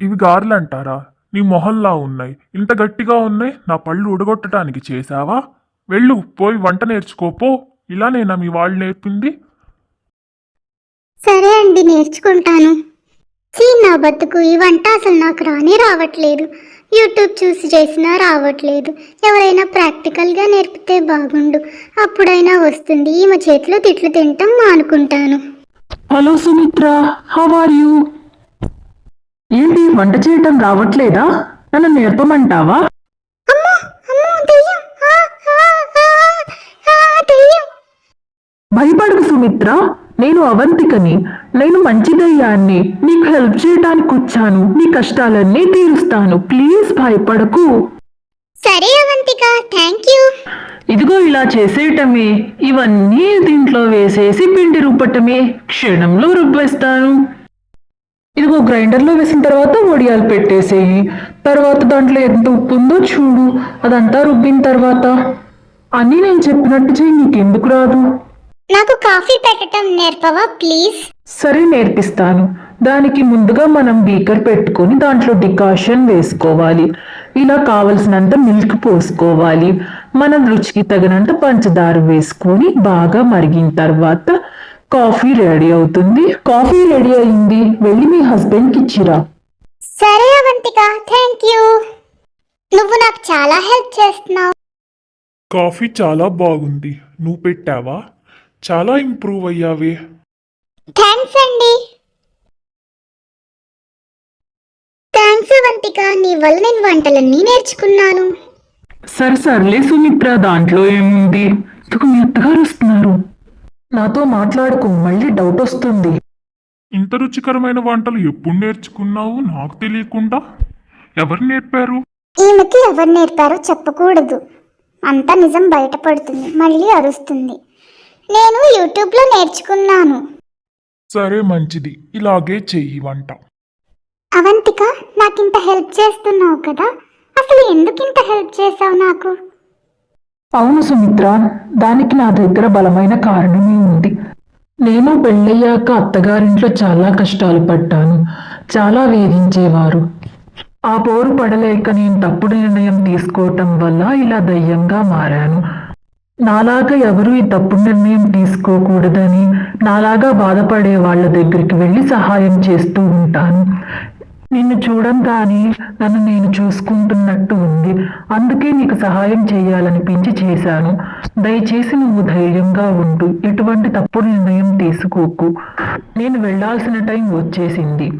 ఇవి గారెలు అంటారా నీ మొహల్లా ఉన్నాయి. ఇంత గట్టిగా ఉన్నాయి నా పళ్ళు ఉడగొట్టడానికి చేశావా? వెళ్ళు పోయి వంట నేర్చుకోపో ఇలానేనా మీ వాళ్ళు నేర్పింది? సరే అండి నేర్చుకుంటాను. చీ నా బతుకు ఈ వంట అసలు నాకు రానే రావట్లేదు. యూట్యూబ్ చూసి చేసినా రావట్లేదు. ఎవరైనా ప్రాక్టికల్గా నేర్పితే బాగుండు. అప్పుడైనా వస్తుంది ఈమె చేతిలో తిట్లు తింటాం మానుకుంటాను hello Sumitra how are you? వంట చేయటం రావట్లేదా? నన్ను నేర్పమంటావా? భయపడకు సుమిత్ర నేను అవంతికని. నేను మంచి దయ్యాన్ని. నీకు హెల్ప్ చేయడానికి వచ్చాను. నీ కష్టాలన్నీ తీరుస్తాను. ప్లీజ్ భయపడకు. సరే అవంతిక. Thank you. ఇదిగో ఇలా చేసేయటమే. ఇవన్నీ దీంట్లో వేసేసి పిండి రుబ్బటమే. క్షణంలో రుబ్బేస్తాను. గ్రైండర్లో వేసిన తర్వాత వడియాలు పెట్టేసేయి. తర్వాత దాంట్లో ఎంత ఉప్పు ఉందో చూడు. అదంతా రుబ్బిన తర్వాత. అన్నీ నేను చెప్పినట్టు చెయ్యి నీకెందుకు రాదు? నాకు కాఫీ పెట్టడం నేర్పవా ప్లీజ్? సరే నేర్పిస్తాను. దానికి ముందుగా మనం బీకర్ పెట్టుకొని దాంట్లో డికాషన్ వేసుకోవాలి. ఇలా కావలసినంత మిల్క్ పోసుకోవాలి. మనం రుచికి తగినంత పంచదార వేసుకొని బాగా మరిగిన తర్వాత కాఫీ రెడీ అవుతుంది. కాఫీ రెడీ అయింది. వెళ్ళి మీ హస్బెండ్కి ఇచ్చిరా. సరే అవంతిక థ్యాంక్ యూ. నువ్వు నాకు చాలా హెల్ప్ చేస్తున్నావు. కాఫీ చాలా బాగుంది. నువ్వు పెట్టావా? చాలా ఇంప్రూవ్ అయ్యావే. థ్యాంక్స్ అండి. థ్యాంక్స్ అవంతిక. నీ వల్ల నేను వంటలన్నీ నేర్చుకున్నాను. సరే సర్లే సుమిత్ర. దాంట్లో ఏముంది? ఇదిగో మీ అత్తగారు వస్తున్నారు. నాతో మాట్లాడకు మళ్ళీ డౌట్ వస్తుంది. ఇంత రుచికరమైన వంటలు ఎప్పుడు నేర్చుకున్నావు నాకు తెలియకుండా? ఎవరు నేర్పారు? ఈమెకి ఎవరు నేర్పారో చెప్పకూడదు. అంతా నిజం బయటపడుతుంది మళ్ళీ అరుస్తుంది. నేను యూట్యూబ్లో నేర్చుకున్నాను. సరే మంచిది. ఇలాగే చెయ్యి వంట. అవంతిక నాకింత హెల్ప్ చేస్తున్నావు కదా? అసలు ఎందుకు ఇంత హెల్ప్ చేసావు నాకు? అవును సుమిత్ర దానికి నా దగ్గర బలమైన కారణమే ఉంది. నేను పెళ్ళయ్యాక అత్తగారింట్లో చాలా కష్టాలు పడ్డాను. చాలా వేధించేవారు. ఆ పోరు పడలేక నేను తప్పుడు నిర్ణయం తీసుకోవటం వల్ల ఇలా దయ్యంగా మారాను. నాలాగా ఎవరు ఈ తప్పుడు నిర్ణయం తీసుకోకూడదని నాలాగా బాధపడే వాళ్ళ దగ్గరికి వెళ్ళి సహాయం చేస్తూ ఉంటాను. నిన్ను చూడంగానే నన్ను నేను చూసుకుంటున్నట్టు ఉంది. అందుకే నీకు సహాయం చేయాలనిపించి చేశాను. దయచేసి నువ్వు ధైర్యంగా ఉండు. ఎటువంటి తప్పుడు నిర్ణయం తీసుకోకు. నేను వెళ్ళాల్సిన టైం వచ్చేసింది.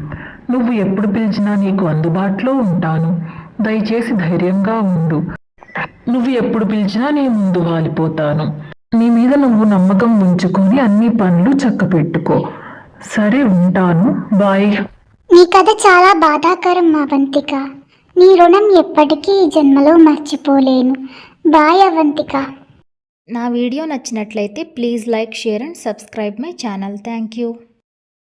నువ్వు ఎప్పుడు పిలిచినా నీకు అందుబాటులో ఉంటాను. దయచేసి ధైర్యంగా ఉండు. నువ్వు ఎప్పుడు పిలిచినా నేను ముందు వాలిపోతాను. నీ మీద నువ్వు నమ్మకం ఉంచుకొని అన్ని పనులు చక్కపెట్టుకో. సరే ఉంటాను. బాయ్. నీ కథ చాలా బాధాకరం అవంతిక నీ రుణం ఎప్పటికీ ఈ జన్మలో మర్చిపోలేను. బాయ్ అవంతిక. నా వీడియో నచ్చినట్లయితే please like share and subscribe my channel. Thank you.